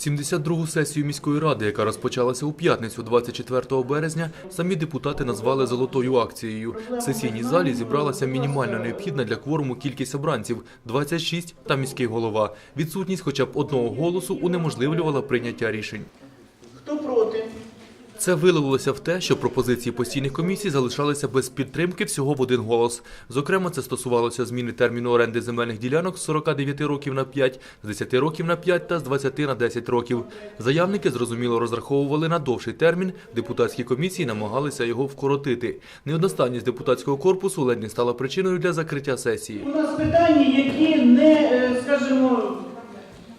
72-гу сесію міської ради, яка розпочалася у п'ятницю 24 березня, самі депутати назвали золотою акцією. В сесійній залі зібралася мінімально необхідна для кворуму кількість обранців – 26 та міський голова. Відсутність хоча б одного голосу унеможливлювала прийняття рішень. Це вилилося в те, що пропозиції постійних комісій залишалися без підтримки всього в один голос. Зокрема, це стосувалося зміни терміну оренди земельних ділянок з 49 років на 5, з 10 років на 5 та з 20 на 10 років. Заявники, зрозуміло, розраховували на довший термін, депутатські комісії намагалися його вкоротити. Неодностатність депутатського корпусу ледь не стала причиною для закриття сесії. У нас питання, які не, е, скажімо,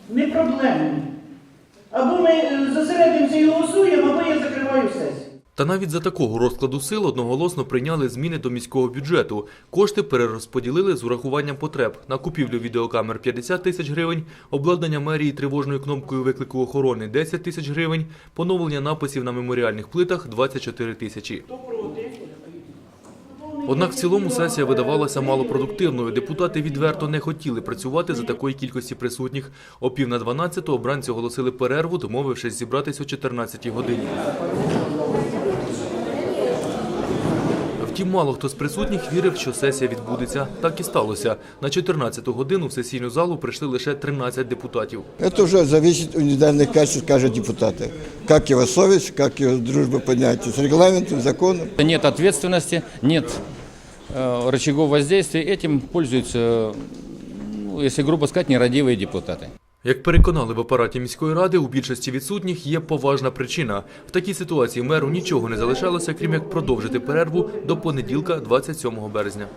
не проблемні. Або ми е, зосередимося і голосуємо, або я закриваю сесію. Та навіть за такого розкладу сил одноголосно прийняли зміни до міського бюджету. Кошти перерозподілили з урахуванням потреб на купівлю відеокамер 50 тисяч гривень, обладнання мерії тривожною кнопкою виклику охорони 10 тисяч гривень, поновлення написів на меморіальних плитах 24 тисячі. Однак в цілому сесія видавалася малопродуктивною. Депутати відверто не хотіли працювати за такої кількості присутніх. О пів на 12 обранці оголосили перерву, домовившись зібратись о 14 годині. Втім, мало хто з присутніх вірив, що сесія відбудеться. Так і сталося. На 14 годину в сесійну залу прийшли лише 13 депутатів. Это уже зависит от индивидуальных качеств каждого депутата. Как его совесть, как его дружба понятия с регламентом, законом. Нет ответственности, нет э, рычагов воздействия. Этим пользуются, ну, если грубо сказать, нерадивые депутаты. Як переконали в апараті міської ради, у більшості відсутніх є поважна причина. В такій ситуації меру нічого не залишалося, крім як продовжити перерву до понеділка, 27 березня.